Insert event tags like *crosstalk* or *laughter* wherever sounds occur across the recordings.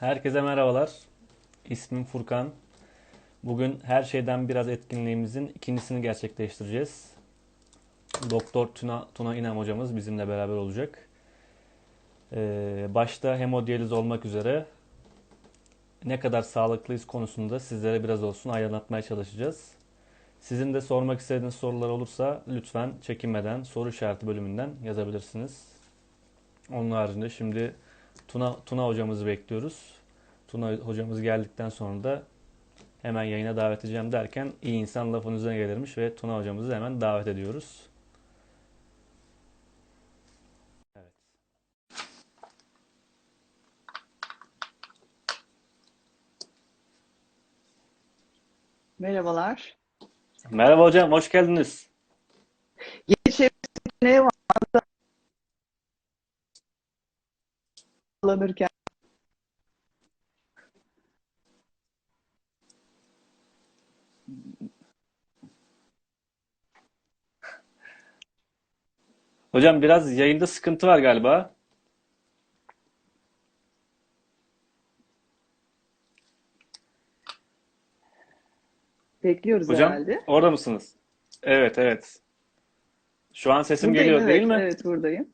Herkese merhabalar. İsmim Furkan. Bugün her şeyden biraz etkinliğimizin ikincisini gerçekleştireceğiz. Doktor Tuna, Tuna İnan hocamız bizimle beraber olacak. Ee, başta hemodiyaliz olmak üzere ne kadar sağlıklıyız konusunda sizlere biraz olsun aydınlatmaya çalışacağız. Sizin de sormak istediğiniz sorular olursa lütfen çekinmeden soru işareti bölümünden yazabilirsiniz. Onun haricinde şimdi Tuna, Tuna hocamızı bekliyoruz. Tuna hocamız geldikten sonra da hemen yayına davet edeceğim derken iyi insan lafın üzerine gelirmiş ve Tuna hocamızı hemen davet ediyoruz. Evet. Merhabalar. Merhaba hocam, hoş geldiniz. Yeni şey ne var kullanırken? Hocam biraz yayında sıkıntı var galiba. Bekliyoruz Hocam herhalde. orada mısınız? Evet, evet. Şu an sesim Buradayım, geliyor değil evet, mi? evet buradayım.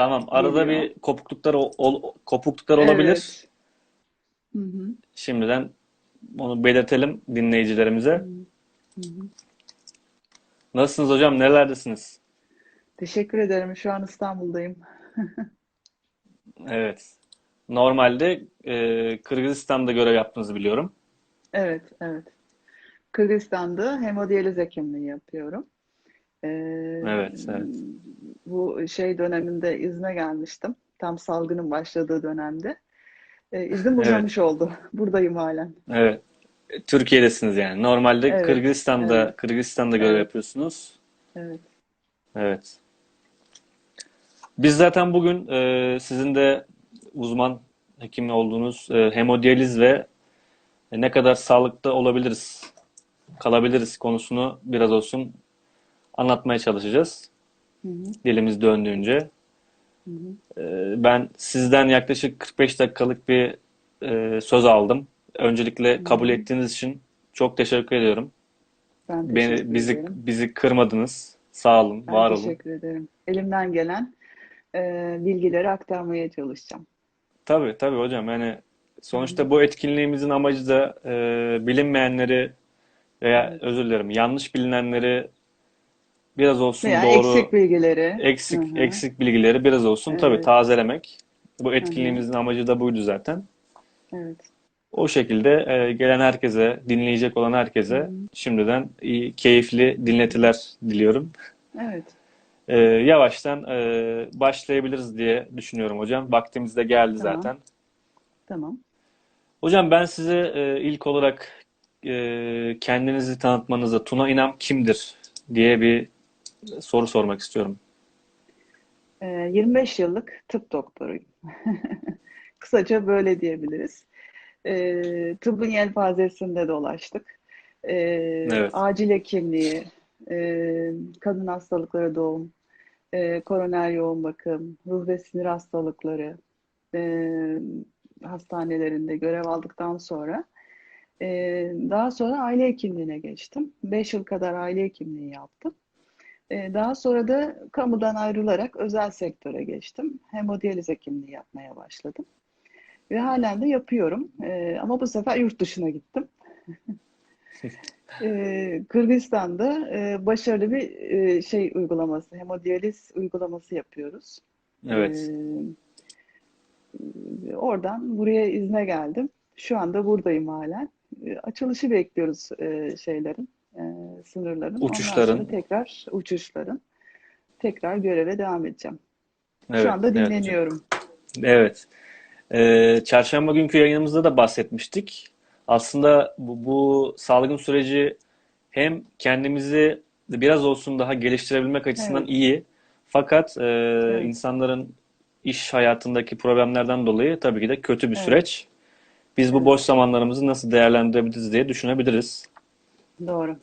Tamam. Arada Geliyor. bir kopukluklar ol- kopukluklar olabilir. Evet. Hı hı, Şimdiden onu belirtelim dinleyicilerimize. hı hı. Nasılsınız hocam? Nelerdesiniz? Teşekkür ederim. Şu an İstanbul'dayım. *laughs* Evet. Normalde e, Kırgızistan'da görev yaptığınızı biliyorum. Evet, evet. Kırgızistan'da hemodiyaliz hekimliği yapıyorum. Ee, Evet, evet. bu şey döneminde izne gelmiştim. Tam salgının başladığı dönemde. Ee, iznim Evet. uzamış oldu. *laughs* Buradayım halen. Evet. Türkiye'desiniz yani. Normalde Evet, Kırgızistan'da evet, Kırgızistan'da görev evet, yapıyorsunuz. evet. Evet. Biz zaten bugün e, sizin de uzman hekim olduğunuz e, hemodiyaliz ve ne kadar sağlıklı olabiliriz, kalabiliriz konusunu biraz olsun anlatmaya çalışacağız. Hı hı, Dilimiz döndüğünce. hı hı. E, ben sizden yaklaşık 45 dakikalık bir e, söz aldım. Öncelikle Hı kabul hı. ettiğiniz için çok teşekkür ediyorum. Ben Beni, teşekkür bizi ederim. bizi kırmadınız. Sağ olun, Ben var olun. teşekkür ederim. Elimden gelen e, bilgileri aktarmaya çalışacağım. Tabii tabii hocam yani Hı hı. sonuçta bu etkinliğimizin amacı da e, bilinmeyenleri veya Evet. özür dilerim yanlış bilinenleri biraz olsun Veya doğru eksik bilgileri. Eksik hı. eksik bilgileri biraz olsun tabii Evet. tazelemek. Bu etkinliğimizin amacı da buydu zaten. Evet. O şekilde e, gelen herkese, dinleyecek olan herkese hı. şimdiden iyi, keyifli dinletiler diliyorum. Evet. E, yavaştan e, başlayabiliriz diye düşünüyorum hocam. Vaktimiz de geldi Tamam. zaten. Tamam. Hocam ben size e, ilk olarak e, kendinizi tanıtmanızı, Tuna İnam kimdir diye bir soru sormak istiyorum. E, 25 yıllık tıp doktoruyum. *laughs* Kısaca böyle diyebiliriz. E, tıbbın yelpazesinde dolaştık. E, Evet, acil hekimliği, e, kadın hastalıkları doğum, e, koroner yoğun bakım, ruh ve sinir hastalıkları e, hastanelerinde görev aldıktan sonra e, daha sonra aile hekimliğine geçtim. 5 yıl kadar aile hekimliği yaptım. E, daha sonra da kamudan ayrılarak özel sektöre geçtim. Hemodiyaliz hekimliği yapmaya başladım. Ve halen de yapıyorum. E, ama bu sefer yurt dışına gittim. *laughs* E, Kırgızistan'da e, başarılı bir e, şey uygulaması, hemodiyaliz uygulaması yapıyoruz. Evet, oradan buraya izne geldim. Şu anda buradayım halen. Açılışı bekliyoruz e, şeylerin, e, sınırların. Ondan sonra uçuşların, tekrar uçuşların. Tekrar göreve devam edeceğim. Şu evet, anda evet hocam. dinleniyorum. Evet, E, çarşamba günkü yayınımızda da bahsetmiştik. Aslında bu, bu salgın süreci hem kendimizi biraz olsun daha geliştirebilmek açısından Evet, iyi, fakat e, evet, insanların iş hayatındaki problemlerden dolayı tabii ki de kötü bir evet, süreç. Biz bu evet. boş zamanlarımızı nasıl değerlendirebiliriz diye düşünebiliriz. Doğru.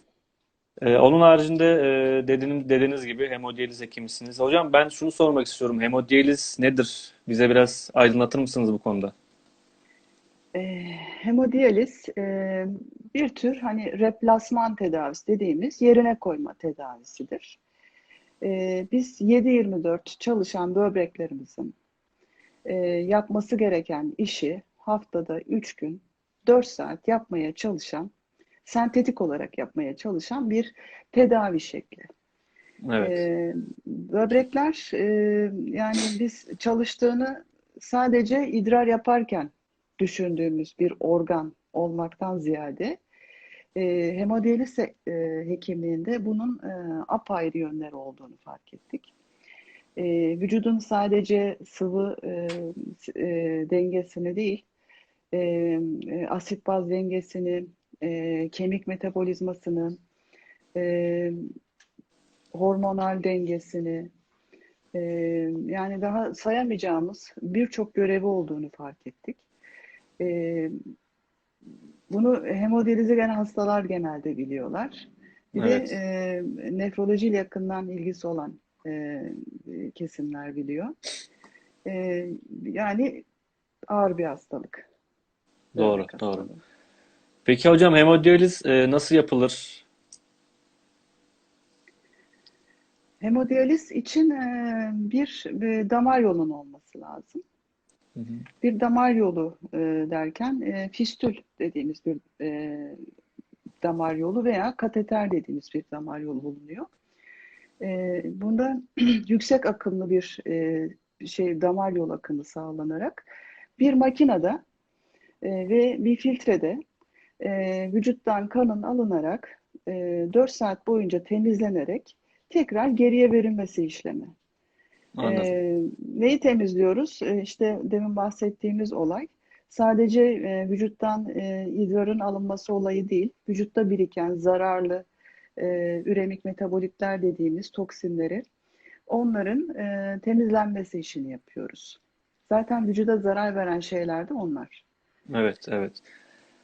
Ee, onun haricinde e, dediğiniz, dediğiniz gibi hemodiyaliz hekimisiniz. Hocam ben şunu sormak istiyorum. Hemodiyaliz nedir? Bize biraz aydınlatır mısınız bu konuda? E, hemodiyaliz e, bir tür hani replasman tedavisi dediğimiz yerine koyma tedavisidir. E, biz 7-24 çalışan böbreklerimizin e, yapması gereken işi haftada 3 gün 4 saat yapmaya çalışan, sentetik olarak yapmaya çalışan bir tedavi şekli. Evet. E, böbrekler e, yani biz çalıştığını sadece idrar yaparken düşündüğümüz bir organ olmaktan ziyade e, hemodiyaliz e, hekimliğinde bunun e, apayrı yönleri olduğunu fark ettik. E, vücudun sadece sıvı e, e, dengesini değil, e, e, asit baz dengesini, e, kemik metabolizmasını, e, hormonal dengesini, e, yani daha sayamayacağımız birçok görevi olduğunu fark ettik. E, bunu hemodiyalize gelen hastalar genelde biliyorlar. Bir Evet. de e, nefrolojiyle yakından ilgisi olan e, kesimler biliyor. E, yani ağır bir hastalık. Doğru, Böbrek doğru. Peki hocam hemodiyaliz e, nasıl yapılır? Hemodiyaliz için e, bir, bir damar yolunun olması lazım. Hı hı. Bir damar yolu e, derken e, fistül dediğimiz bir e, damar yolu veya kateter dediğimiz bir damar yolu bulunuyor. E, bunda *clears throat* yüksek akımlı bir e, şey damar yolu akımı sağlanarak bir makinede e, ve bir filtrede e, vücuttan kanın alınarak e, 4 saat boyunca temizlenerek tekrar geriye verilmesi işlemi. Anladım. Ee, neyi temizliyoruz? Ee, işte demin bahsettiğimiz olay sadece e, vücuttan e, idrarın alınması olayı değil, vücutta biriken zararlı e, üremik metabolitler dediğimiz toksinleri onların e, temizlenmesi işini yapıyoruz. Zaten vücuda zarar veren şeyler de onlar. Evet, evet.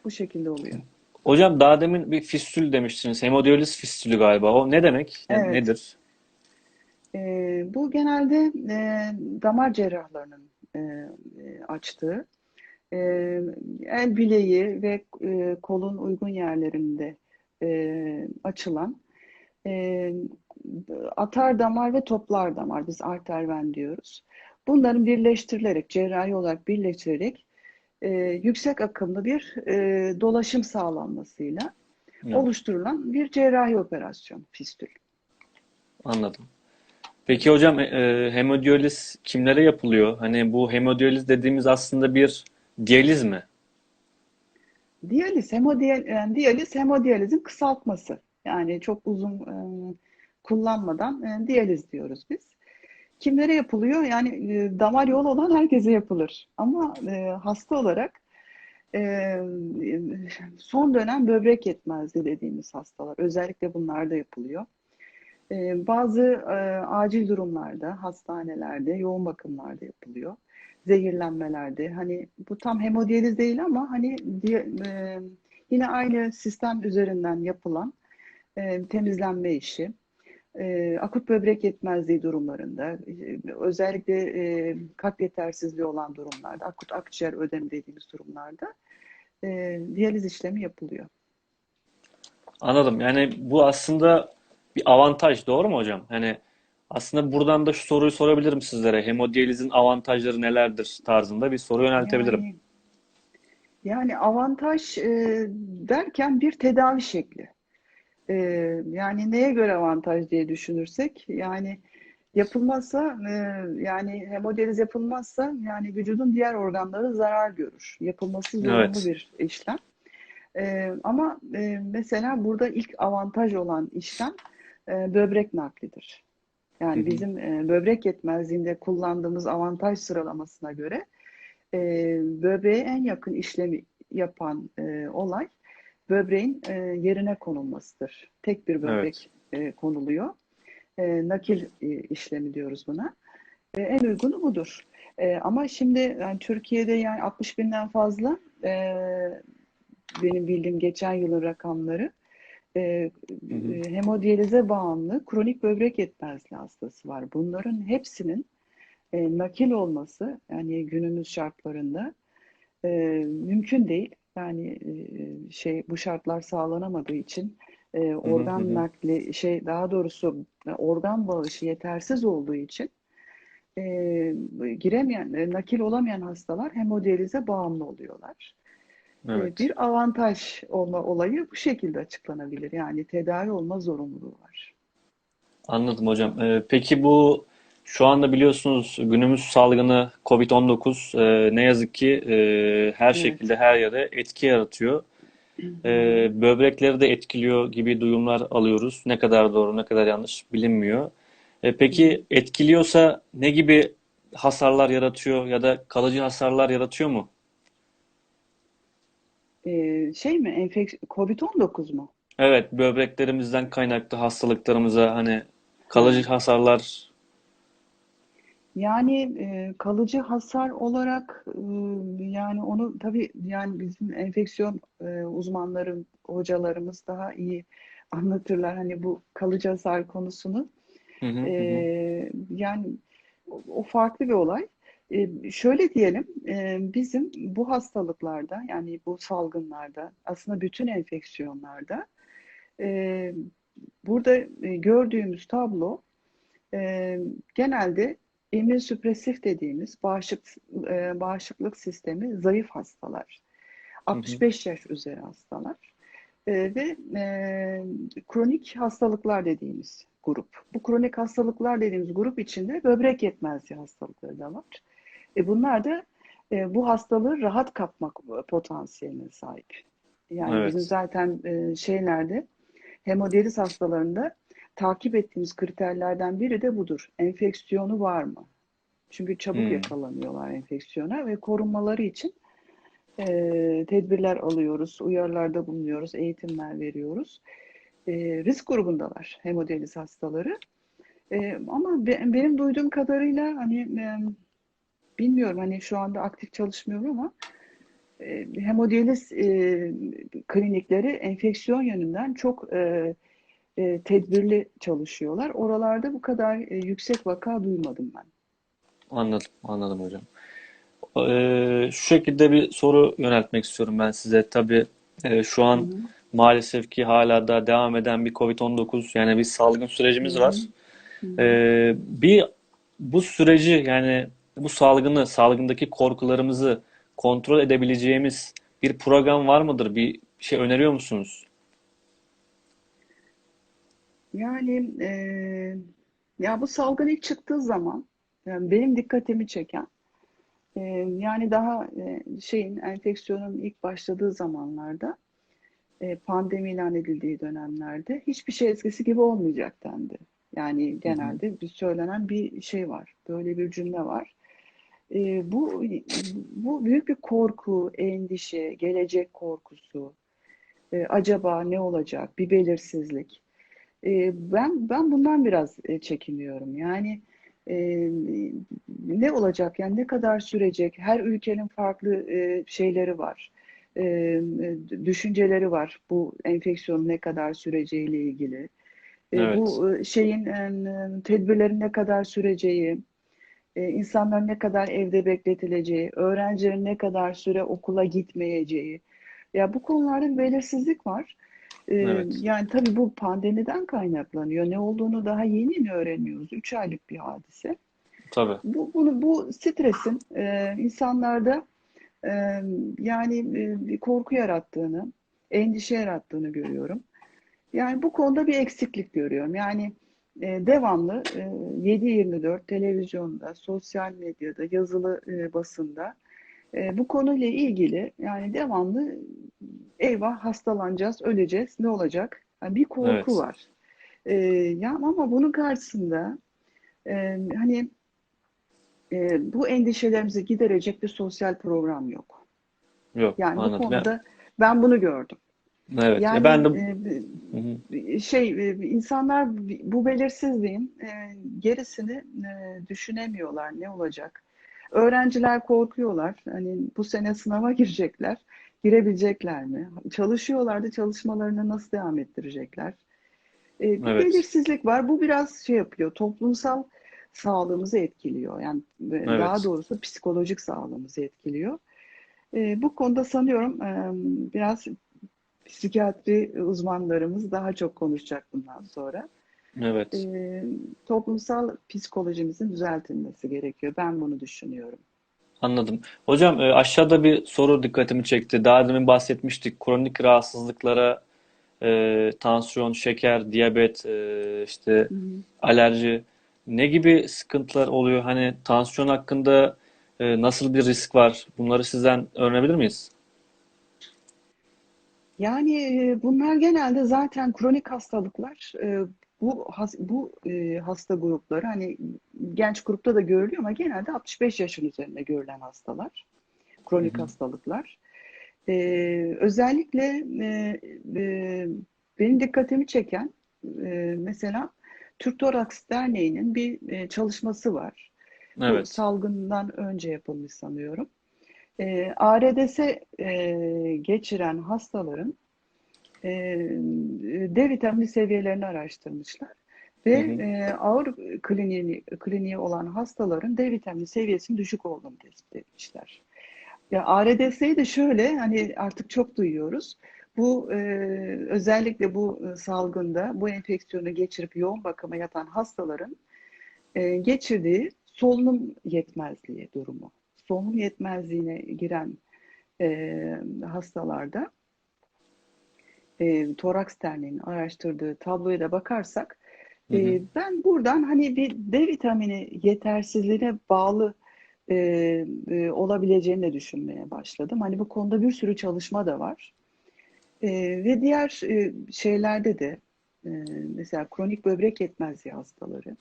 Bu şekilde oluyor. Hocam daha demin bir fistül demiştiniz. Hemodiyaliz fistülü galiba. O ne demek? Ne- Evet. Nedir? Ee, bu genelde e, damar cerrahlarının e, e, açtığı, e, el bileği ve e, kolun uygun yerlerinde e, açılan e, atar damar ve toplar damar, biz arter ven diyoruz. Bunların birleştirilerek, cerrahi olarak birleştirilerek e, yüksek akımlı bir e, dolaşım sağlanmasıyla Evet, oluşturulan bir cerrahi operasyon, fistül. anladım. Peki hocam e, hemodiyaliz kimlere yapılıyor? Hani bu hemodiyaliz dediğimiz aslında bir diyaliz mi? Diyaliz, hemodiyal, yani diyaliz hemodiyalizin kısaltması. Yani çok uzun e, kullanmadan e, diyaliz diyoruz biz. Kimlere yapılıyor? Yani e, damar yolu olan herkese yapılır. Ama e, hasta olarak e, son dönem böbrek yetmezliği dediğimiz hastalar, özellikle bunlarda yapılıyor. E, bazı e, acil durumlarda, hastanelerde, yoğun bakımlarda yapılıyor. Zehirlenmelerde. Hani bu tam hemodiyaliz değil ama hani diye, e, yine aynı sistem üzerinden yapılan e, temizlenme işi. E, akut böbrek yetmezliği durumlarında, e, özellikle e, kalp yetersizliği olan durumlarda, akut akciğer ödemi dediğimiz durumlarda e, diyaliz işlemi yapılıyor. Anladım. Yani bu aslında bir avantaj, doğru mu hocam? Hani aslında buradan da şu soruyu sorabilirim sizlere. Hemodiyalizin avantajları nelerdir tarzında bir soru yöneltebilirim. Yani yani avantaj e, derken bir tedavi şekli. E, yani neye göre avantaj diye düşünürsek, yani yapılmazsa, e, yani hemodiyaliz yapılmazsa, yani vücudun diğer organları zarar görür. Yapılması zorunlu Evet. bir işlem. E, ama e, mesela burada ilk avantaj olan işlem e, böbrek naklidir. Yani hı. bizim e, böbrek yetmezliğinde kullandığımız avantaj sıralamasına göre e, böbreğe en yakın işlemi yapan e, olay böbreğin e, yerine konulmasıdır. Tek bir Evet. böbrek e, konuluyor. E, nakil e, işlemi diyoruz buna. E, en uygunu budur. E, ama şimdi yani Türkiye'de yani 60 binden fazla e, benim bildiğim geçen yılın rakamları e, Hı hı. e, hemodiyalize bağımlı kronik böbrek yetmezliği hastası var. Bunların hepsinin e, nakil olması yani günümüz şartlarında e, mümkün değil. Yani e, şey bu şartlar sağlanamadığı için e, organ hı hı. nakli şey daha doğrusu e, organ bağışı yetersiz olduğu için e, giremeyen, e, nakil olamayan hastalar hemodiyalize bağımlı oluyorlar. E, Evet. bir avantaj olma olayı bu şekilde açıklanabilir. Yani tedavi olma zorunluluğu var. Anladım hocam. Ee, peki bu şu anda biliyorsunuz günümüz salgını COVID-19 e, ne yazık ki e, her Evet. şekilde her yere etki yaratıyor. E, böbrekleri de etkiliyor gibi duyumlar alıyoruz. Ne kadar doğru, ne kadar yanlış bilinmiyor. E, peki etkiliyorsa ne gibi hasarlar yaratıyor ya da kalıcı hasarlar yaratıyor mu? E, şey mi? Enfeks COVID-19 mu? Evet, böbreklerimizden kaynaklı hastalıklarımıza hani kalıcı hasarlar. Yani e, kalıcı hasar olarak e, yani onu tabii yani bizim enfeksiyon e, uzmanları, hocalarımız daha iyi anlatırlar hani bu kalıcı hasar konusunu. Hı hı hı. hı. E, yani o, o farklı bir olay. E, şöyle diyelim, e, bizim bu hastalıklarda yani bu salgınlarda aslında bütün enfeksiyonlarda e, burada e, gördüğümüz tablo e, genelde immünsüpresif dediğimiz bağışık, e, bağışıklık sistemi zayıf hastalar. Hı hı. 65 yaş üzeri hastalar. E, ve e, kronik hastalıklar dediğimiz grup. Bu kronik hastalıklar dediğimiz grup içinde böbrek yetmezliği hastalıkları da var. E, bunlar da e, bu hastalığı rahat kapmak potansiyeline sahip. Yani bizim Evet. zaten e, şeylerde hemodiyaliz hastalarında takip ettiğimiz kriterlerden biri de budur. Enfeksiyonu var mı? Çünkü çabuk Hmm. yakalanıyorlar enfeksiyona ve korunmaları için e, tedbirler alıyoruz, uyarılarda bulunuyoruz, eğitimler veriyoruz. E, risk grubundalar hemodiyaliz hastaları. E, ama be- benim duyduğum kadarıyla hani e, bilmiyorum hani şu anda aktif çalışmıyorum ama e, hemodiyaliz e, klinikleri enfeksiyon yönünden çok e, e, tedbirli çalışıyorlar. Oralarda bu kadar e, yüksek vaka duymadım ben. Anladım, anladım hocam. Ee, şu şekilde bir soru yöneltmek istiyorum ben size. Tabii e, şu an hı, maalesef ki hala da devam eden bir COVID-19 yani bir salgın sürecimiz hı, var. Ee, bir bu süreci yani bu salgını, salgındaki korkularımızı kontrol edebileceğimiz bir program var mıdır? Bir şey öneriyor musunuz? Yani e, ya bu salgın ilk çıktığı zaman yani benim dikkatimi çeken e, yani daha e, şeyin enfeksiyonun ilk başladığı zamanlarda e, pandemi ilan edildiği dönemlerde hiçbir şey eskisi gibi olmayacak dendi. Yani genelde bir söylenen bir şey var. Böyle bir cümle var. E, bu bu büyük bir korku, endişe, gelecek korkusu. E, acaba ne olacak? Bir belirsizlik. E, ben ben bundan biraz e, çekiniyorum. Yani e, ne olacak? Yani ne kadar sürecek? Her ülkenin farklı e, şeyleri var. E, e, düşünceleri var. Bu enfeksiyonun ne kadar süreceğiyle ilgili. E, Evet. bu e, şeyin e, tedbirlerin ne kadar süreceği, insanların ne kadar evde bekletileceği, öğrencilerin ne kadar süre okula gitmeyeceği. Ya bu konularda bir belirsizlik var. E, Evet. yani tabii bu pandemiden kaynaklanıyor. Ne olduğunu daha yeni yeni öğreniyoruz. Üç aylık bir hadise. Tabii. Bu, bunu, bu stresin e, insanlarda e, yani e, bir korku yarattığını, endişe yarattığını görüyorum. Yani bu konuda bir eksiklik görüyorum. Yani e, devamlı e, 7-24 televizyonda, sosyal medyada, yazılı e, basında e, bu konuyla ilgili yani devamlı eyvah hastalanacağız, öleceğiz, ne olacak? Yani bir korku Evet. var. E, ya ama bunun karşısında e, hani e, bu endişelerimizi giderecek bir sosyal program yok. Yok, Yani bu anladım. Ya, konuda ben bunu gördüm. evet. Ya Yani ben de e, şey e, insanlar bu belirsizliğin e, gerisini e, düşünemiyorlar ne olacak. Öğrenciler korkuyorlar. Hani bu sene sınava girecekler. Girebilecekler mi? Çalışıyorlar da çalışmalarını nasıl devam ettirecekler? E, bir Evet. belirsizlik var. Bu biraz şey yapıyor. Toplumsal sağlığımızı etkiliyor. Yani e, daha Evet. doğrusu psikolojik sağlığımızı etkiliyor. E, bu konuda sanıyorum e, biraz psikiyatri uzmanlarımız daha çok konuşacak bundan sonra. Evet. E, toplumsal psikolojimizin düzeltilmesi gerekiyor. Ben bunu düşünüyorum. Anladım. Hocam aşağıda bir soru dikkatimi çekti. Daha demin bahsetmiştik. Kronik rahatsızlıklara e, tansiyon, şeker, diyabet, e, işte Hı hı. alerji ne gibi sıkıntılar oluyor? Hani tansiyon hakkında e, nasıl bir risk var? Bunları sizden öğrenebilir miyiz? Yani bunlar genelde zaten kronik hastalıklar. Bu has- bu e, hasta grupları hani genç grupta da görülüyor ama genelde 65 yaşın üzerinde görülen hastalar, Hı kronik hı. hastalıklar. E, özellikle e, e, benim dikkatimi çeken e, mesela Türk Toraks Derneği'nin bir e, çalışması var. Bu Evet. salgından önce yapılmış sanıyorum. E, ARDS e, geçiren hastaların e, D vitamini seviyelerini araştırmışlar ve Hı hı. e, ağır kliniği, kliniği olan hastaların D vitamini seviyesinin düşük olduğunu tespit etmişler. Ya ARDS'yi de şöyle hani artık çok duyuyoruz. Bu e, özellikle bu e, salgında bu enfeksiyonu geçirip yoğun bakıma yatan hastaların e, geçirdiği solunum yetmezliği durumu. Solunum yetmezliğine giren e, hastalarda e, Toraks Derneği'nin araştırdığı tabloya da bakarsak Hı hı. e, ben buradan hani bir D vitamini yetersizliğine bağlı e, e, olabileceğini de düşünmeye başladım. Hani bu konuda bir sürü çalışma da var. E, ve diğer e, şeylerde de e, mesela kronik böbrek yetmezliği hastaları.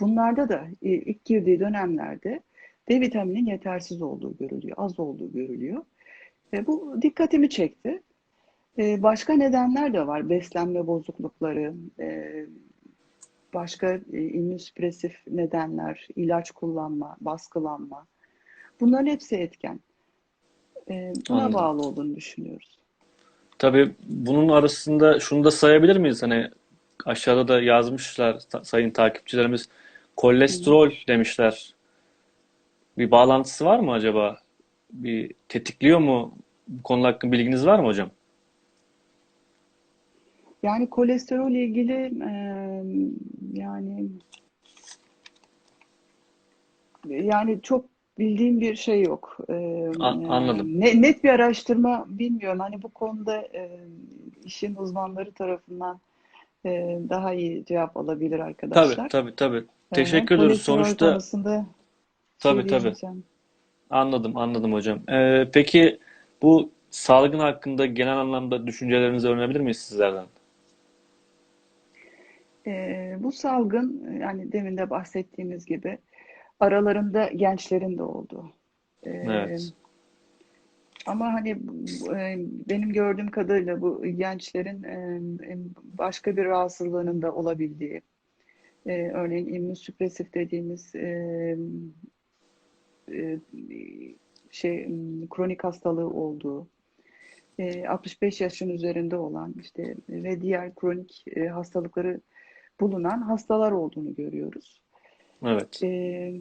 Bunlarda da e, ilk girdiği dönemlerde D vitaminin yetersiz olduğu görülüyor, az olduğu görülüyor. E, bu dikkatimi çekti. E, başka nedenler de var. Beslenme bozuklukları, e, başka e, immünsüpresif nedenler, ilaç kullanma, baskılanma. Bunların hepsi etken. E, buna Anladım. bağlı olduğunu düşünüyoruz. Tabii bunun arasında şunu da sayabilir miyiz? Hani aşağıda da yazmışlar sayın takipçilerimiz. Kolesterol demişler. Bir bağlantısı var mı acaba? Bir tetikliyor mu? Bu konu hakkında bilginiz var mı hocam? Yani kolesterol ilgili e, yani yani çok bildiğim bir şey yok. E, anladım. ne, net bir araştırma bilmiyorum. Hani bu konuda e, işin uzmanları tarafından e, daha iyi cevap alabilir Tabii arkadaşlar. tabii tabii. Hı. Teşekkür ediyoruz. Kolesterol Sonuçta konusunda tabii şey tabii. Anladım anladım hocam. Ee, peki bu salgın hakkında genel anlamda düşüncelerinizi öğrenebilir miyiz sizlerden? E, bu salgın yani demin de bahsettiğimiz gibi aralarında gençlerin de olduğu. E, Evet. Ama hani e, benim gördüğüm kadarıyla bu gençlerin e, başka bir rahatsızlığının da olabildiği, e, örneğin immünsüpresif dediğimiz e, e, şey kronik hastalığı olduğu, e, 65 yaşın üzerinde olan işte ve diğer kronik e, hastalıkları bulunan hastalar olduğunu görüyoruz. Evet. E,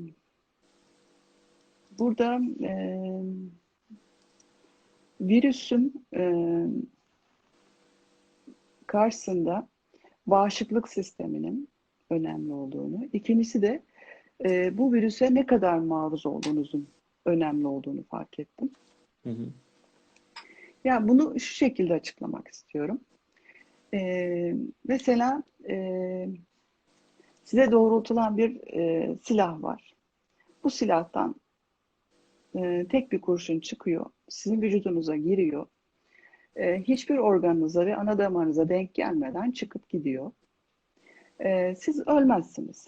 burada e, virüsün e, karşısında bağışıklık sisteminin önemli olduğunu, ikincisi de e, bu virüse ne kadar maruz olduğunuzun önemli olduğunu fark ettim. Hı hı. Ya bunu şu şekilde açıklamak istiyorum. E, mesela e, size doğrultulan bir e, silah var. Bu silahtan e, tek bir kurşun çıkıyor, sizin vücudunuza giriyor. E, hiçbir organınıza ve ana damarınıza denk gelmeden çıkıp gidiyor. E, siz ölmezsiniz.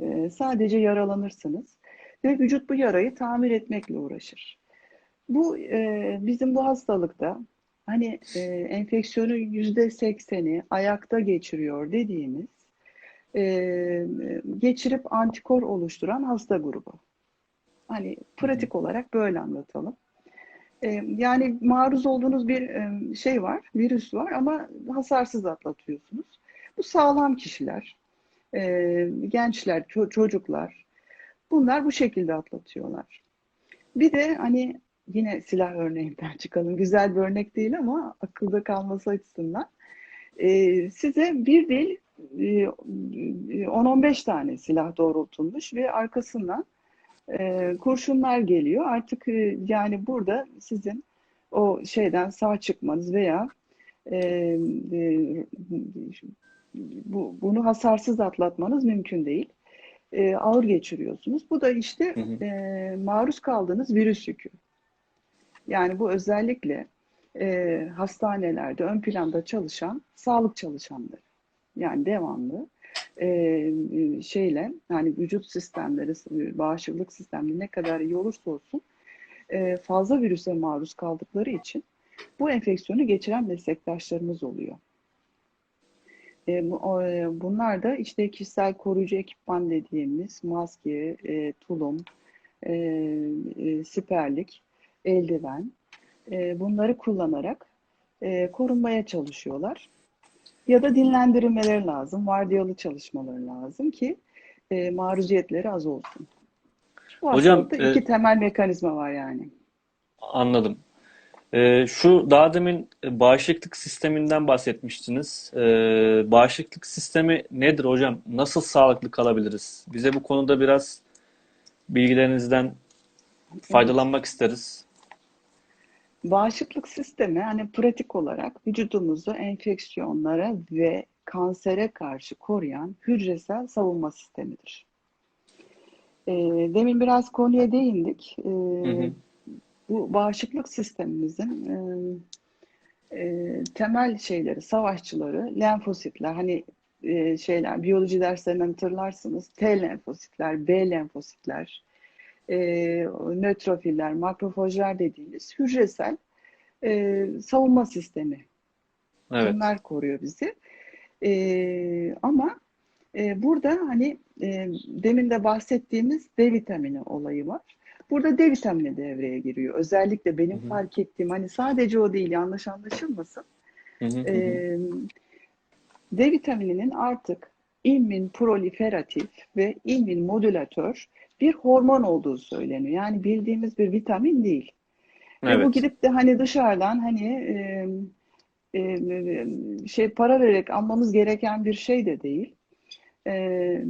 E, sadece yaralanırsınız ve vücut bu yarayı tamir etmekle uğraşır. Bu e, bizim bu hastalıkta hani e, enfeksiyonun yüzde sekseni ayakta geçiriyor dediğimiz e, geçirip antikor oluşturan hasta grubu. Hani pratik olarak böyle anlatalım. E, yani maruz olduğunuz bir e, şey var, virüs var ama hasarsız atlatıyorsunuz. Bu sağlam kişiler, e, gençler, ço- çocuklar bunlar bu şekilde atlatıyorlar. Bir de hani yine silah örneğinden çıkalım. Güzel bir örnek değil ama akılda kalması açısından. E, size bir değil e, 10-15 tane silah doğrultulmuş ve arkasından e, kurşunlar geliyor. Artık e, yani burada sizin o şeyden sağ çıkmanız veya e, e, bu, bunu hasarsız atlatmanız mümkün değil. E, ağır geçiriyorsunuz. Bu da işte Hı hı. e, maruz kaldığınız virüs yükü. Yani bu özellikle e, hastanelerde ön planda çalışan sağlık çalışanları. Yani devamlı e, şeyle yani vücut sistemleri, bağışıklık sistemleri ne kadar iyi olursa olsun e, fazla virüse maruz kaldıkları için bu enfeksiyonu geçiren meslektaşlarımız oluyor. E, bu- e, bunlar da işte kişisel koruyucu ekipman dediğimiz maske, e, tulum, e, e, siperlik, eldiven e, bunları kullanarak e, korunmaya çalışıyorlar. Ya da dinlendirilmeleri lazım, vardiyalı çalışmaları lazım ki e, maruziyetleri az olsun. Bu Hocam, hastalıkta e, iki temel mekanizma var yani. Anladım. Ee, şu daha demin bağışıklık sisteminden bahsetmiştiniz. Ee, bağışıklık sistemi nedir hocam? Nasıl sağlıklı kalabiliriz? Bize bu konuda biraz bilgilerinizden faydalanmak isteriz. Bağışıklık sistemi hani pratik olarak vücudumuzu enfeksiyonlara ve kansere karşı koruyan hücresel savunma sistemidir. E, demin biraz konuya değindik. E, Hı hı. bu bağışıklık sistemimizin e, e, temel şeyleri, savaşçıları lenfositler. Hani e, şeyler, biyoloji derslerinden hatırlarsınız. T lenfositler, B lenfositler, e, nötrofiller, makrofajlar dediğimiz hücresel e, savunma sistemi. Evet. Bunlar koruyor bizi. E, ama e, burada hani e, demin de bahsettiğimiz D vitamini olayı var. Burada D vitamini devreye giriyor. Özellikle benim Hı hı. fark ettiğim hani sadece o değil yanlış anlaşılmasın. Hı hı hı hı. Ee, D vitamininin artık ilmin proliferatif ve ilmin modülatör bir hormon olduğu söyleniyor. Yani bildiğimiz bir vitamin değil. Ve bu Evet. gidip de hani dışarıdan hani e, e, şey para vererek almamız gereken bir şey de değil. E,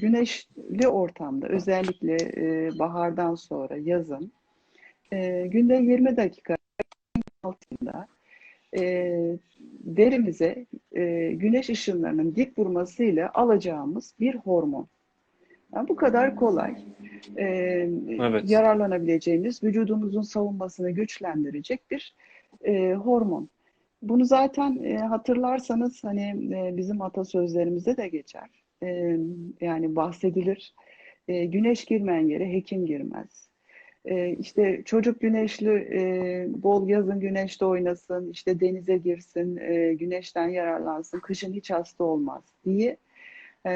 güneşli ortamda özellikle e, bahardan sonra yazın e, günde 20 dakika altında e, derimize e, güneş ışınlarının dik vurmasıyla alacağımız bir hormon. Yani bu kadar kolay. E, Evet. yararlanabileceğimiz, vücudumuzun savunmasını güçlendirecek bir e, hormon. Bunu zaten e, hatırlarsanız hani e, bizim atasözlerimizde de geçer. E, yani bahsedilir. E, güneş girmeyen yere hekim girmez. E, işte çocuk güneşli, e, bol yazın güneşte oynasın, işte denize girsin, e, güneşten yararlansın, kışın hiç hasta olmaz diye e,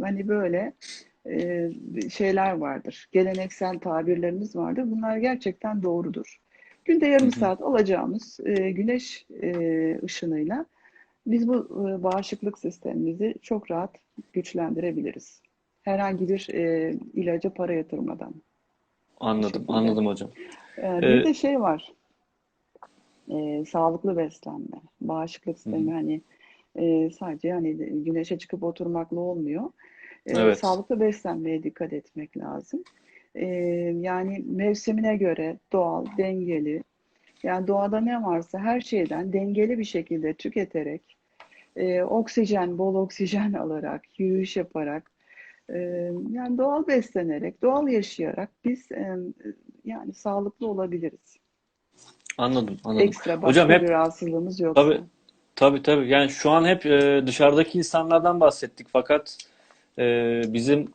hani böyle e, şeyler vardır. Geleneksel tabirlerimiz vardır. Bunlar gerçekten doğrudur. Günde Hı yarım hı. saat alacağımız e, güneş e, ışınıyla biz bu e, bağışıklık sistemimizi çok rahat güçlendirebiliriz. Herhangi bir e, ilaca para yatırmadan. Anladım. Anladım hocam. Bir Ee, de şey var. e, sağlıklı beslenme. Bağışıklık hı hı. sistemi hani e, sadece hani güneşe çıkıp oturmakla olmuyor. E, Evet. sağlıklı beslenmeye dikkat etmek lazım. E, yani mevsimine göre doğal, dengeli. Yani doğada ne varsa her şeyden dengeli bir şekilde tüketerek, e, oksijen, bol oksijen *laughs* alarak, yürüyüş yaparak, e, yani doğal beslenerek, doğal yaşayarak biz e, yani sağlıklı olabiliriz. Anladım. Anladım. Ekstra Hocam başka hep bir rahatsızlığımız yoksa. tabii tabii tabii. Yani şu an hep dışarıdaki insanlardan bahsettik fakat e, bizim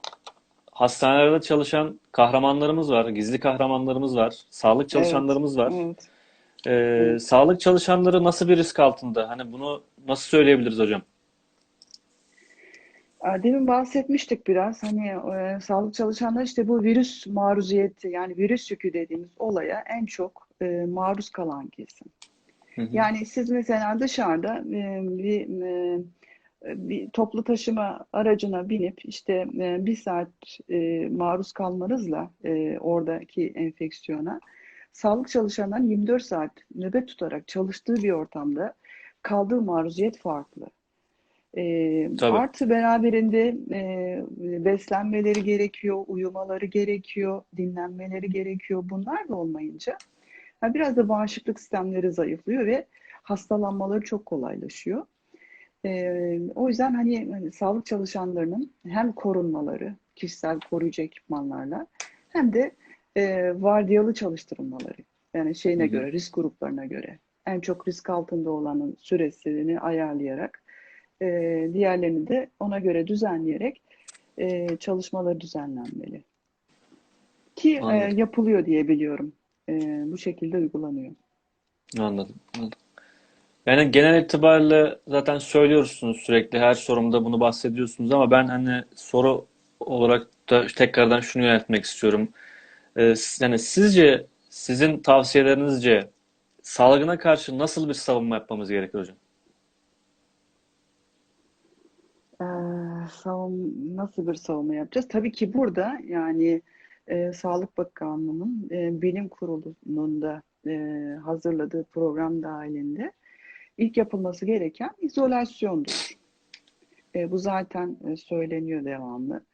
hastanelerde çalışan kahramanlarımız var, gizli kahramanlarımız var, sağlık Evet, çalışanlarımız var. evet, Ee, evet. sağlık çalışanları nasıl bir risk altında? Hani bunu nasıl söyleyebiliriz hocam? Demin bahsetmiştik biraz hani e, sağlık çalışanları işte bu virüs maruziyeti yani virüs yükü dediğimiz olaya en çok e, maruz kalan kesim. Hı hı. Yani siz mesela dışarıda e, bir, e, bir toplu taşıma aracına binip işte e, bir saat e, maruz kalmanızla e, oradaki enfeksiyona sağlık çalışanların 24 saat nöbet tutarak çalıştığı bir ortamda kaldığı maruziyet farklı. E, Tabii. artı beraberinde e, beslenmeleri gerekiyor, uyumaları gerekiyor, dinlenmeleri gerekiyor. Bunlar da olmayınca ha, biraz da bağışıklık sistemleri zayıflıyor ve hastalanmaları çok kolaylaşıyor. E, o yüzden hani, hani sağlık çalışanlarının hem korunmaları, kişisel koruyucu ekipmanlarla hem de e, vardiyalı çalıştırılmaları. Yani şeyine Hı hı. göre, risk gruplarına göre. En çok risk altında olanın süresini ayarlayarak e, diğerlerini de ona göre düzenleyerek e, çalışmaları düzenlenmeli. Ki e, yapılıyor diye biliyorum. E, bu şekilde uygulanıyor. Anladım. Anladım. Yani genel itibariyle zaten söylüyorsunuz sürekli her sorumda bunu bahsediyorsunuz ama ben hani soru olarak da tekrardan şunu yöneltmek istiyorum. Ee, yani sizce sizin tavsiyelerinizce salgına karşı nasıl bir savunma yapmamız gerekir hocam? Ee, nasıl bir savunma yapacağız? Tabii ki burada yani e, Sağlık Bakanlığı'nın e, bilim kurulunun da e, hazırladığı program dahilinde ilk yapılması gereken izolasyondur. E, bu zaten e, söyleniyor devamlı.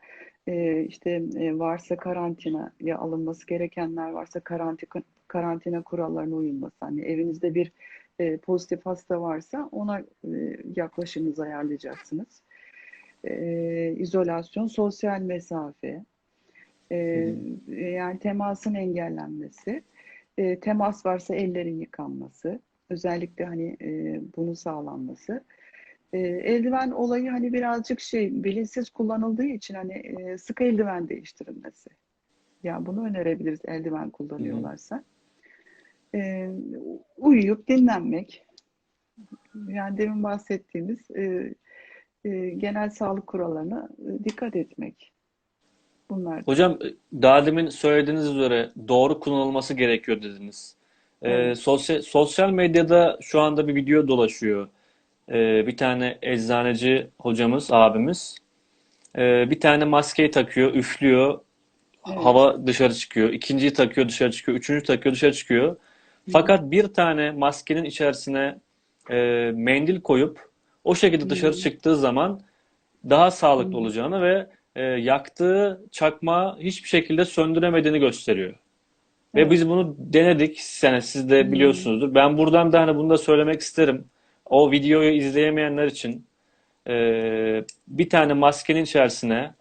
E, işte e, varsa karantinaya alınması gerekenler varsa karantina, karantina kurallarına uyulması. Hani evinizde bir e, pozitif hasta varsa ona e, yaklaşımınızı ayarlayacaksınız. E, izolasyon, sosyal mesafe, e, yani temasın engellenmesi, e, temas varsa ellerin yıkanması, özellikle hani e, bunun sağlanması. E, eldiven olayı hani birazcık şey bilinçsiz kullanıldığı için hani e, sık eldiven değiştirilmesi. Ya bunu önerebiliriz eldiven kullanıyorlarsa. E, uyuyup dinlenmek. Yani demin bahsettiğimiz e, e, genel sağlık kurallarına e, dikkat etmek. Bunlar. Hocam daha demin söylediğiniz üzere doğru kullanılması gerekiyor dediniz. Ee, sosyal, sosyal medyada şu anda bir video dolaşıyor. Ee, bir tane eczaneci hocamız, abimiz. Ee, bir tane maskeyi takıyor, üflüyor, Evet. hava dışarı çıkıyor. İkinciyi takıyor, dışarı çıkıyor. Üçüncü takıyor, dışarı çıkıyor. Fakat bir tane maskenin içerisine e, mendil koyup o şekilde dışarı çıktığı zaman daha sağlıklı olacağını ve e, yaktığı çakmağı hiçbir şekilde söndüremediğini gösteriyor. Ve Evet. biz bunu denedik. Yani siz de hı. biliyorsunuzdur. Ben buradan da hani bunu da söylemek isterim. O videoyu izleyemeyenler için e, bir tane maskenin içerisine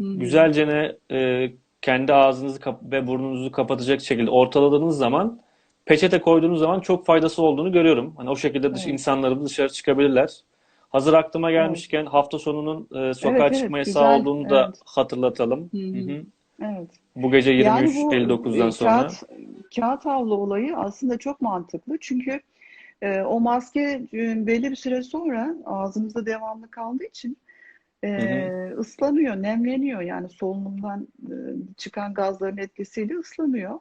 hı. güzelce e, kendi ağzınızı ve burnunuzu kapatacak şekilde ortaladığınız zaman peçete koyduğunuz zaman çok faydası olduğunu görüyorum. Hani o şekilde dış Evet. insanlarımız dışarı çıkabilirler. Hazır aklıma Evet. gelmişken hafta sonunun e, sokağa Evet, çıkma evet, yasağı güzel. olduğunu da Evet. hatırlatalım. Hı Hı hı. hı. Evet. Bu gece Yani bu 23.59'dan e, sonra. kağıt kağıt havlu olayı aslında çok mantıklı. Çünkü e, o maske e, belli bir süre sonra ağzımızda devamlı kaldığı için Hı hı. e, ıslanıyor, nemleniyor. Yani solunumdan e, çıkan gazların etkisiyle ıslanıyor.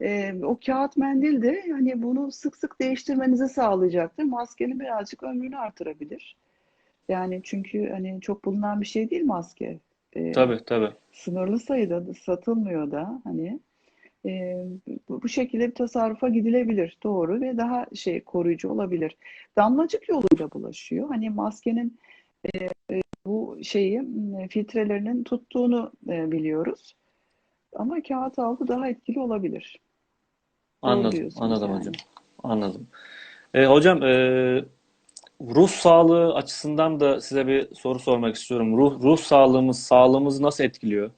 E, o kağıt mendil de hani bunu sık sık değiştirmenizi sağlayacaktır. Maskenin birazcık ömrünü artırabilir. Yani çünkü hani çok bulunan bir şey değil maske. E, Tabii tabii. Sınırlı sayıda da satılmıyor da hani e, bu, şekilde bir tasarrufa gidilebilir. Doğru ve daha şey koruyucu olabilir. Damlacık yoluyla bulaşıyor. Hani maskenin bu şeyi filtrelerinin tuttuğunu e, biliyoruz. Ama kağıt havlu daha etkili olabilir. Anladım, anladım yani. hocam. Anladım. E, hocam e, ruh sağlığı açısından da size bir soru sormak istiyorum. Ruh ruh sağlığımız sağlığımızı nasıl etkiliyor?